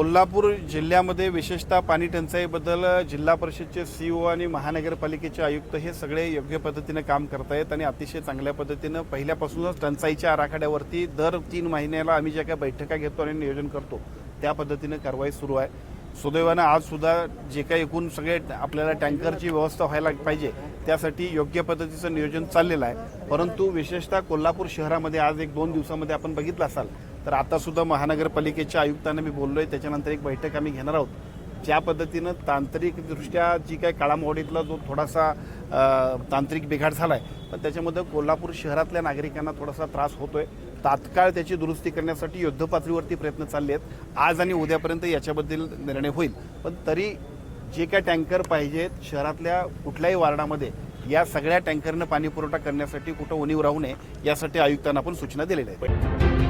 कोल्हापूर जिल्ह्यामध्ये विशेषतः पाणी टंचाईबद्दल जिल्हा परिषदचे सी ओ आणि महानगरपालिकेचे आयुक्त हे सगळे योग्य पद्धतीने काम करतायत आणि अतिशय चांगल्या पद्धतीनं पहिल्यापासूनच टंचाईच्या आराखड्यावरती दर तीन महिन्याला आम्ही ज्या काही बैठका घेतो आणि नियोजन करतो त्या पद्धतीनं कारवाई सुरू आहे. सुदैवानं आज सुद्धा जे काही एकूण सगळे आपल्याला टँकरची व्यवस्था व्हायला पाहिजे त्यासाठी योग्य पद्धतीचं नियोजन चाललेलं आहे. परंतु विशेषतः कोल्हापूर शहरामध्ये आज एक दोन दिवसामध्ये आपण बघितलं असाल तर आतासुद्धा महानगरपालिकेच्या आयुक्तांना मी बोललो आहे त्याच्यानंतर एक बैठक आम्ही घेणार आहोत. ज्या पद्धतीनं तांत्रिकदृष्ट्या जी काही काळामोडीतला जो थोडासा तांत्रिक बिघाड झाला आहे पण त्याच्यामध्ये कोल्हापूर शहरातल्या नागरिकांना थोडासा त्रास होतो आहे तात्काळ त्याची दुरुस्ती करण्यासाठी युद्धपातळीवरती प्रयत्न चालले आहेत. आज आणि उद्यापर्यंत याच्याबद्दल निर्णय होईल. पण तरी जे काय टँकर पाहिजेत शहरातल्या कुठल्याही वार्डामध्ये या सगळ्या टँकरनं पाणी पुरवठा करण्यासाठी कुठं उणीव राहू नये यासाठी आयुक्तांना आपण सूचना दिलेल्या आहेत.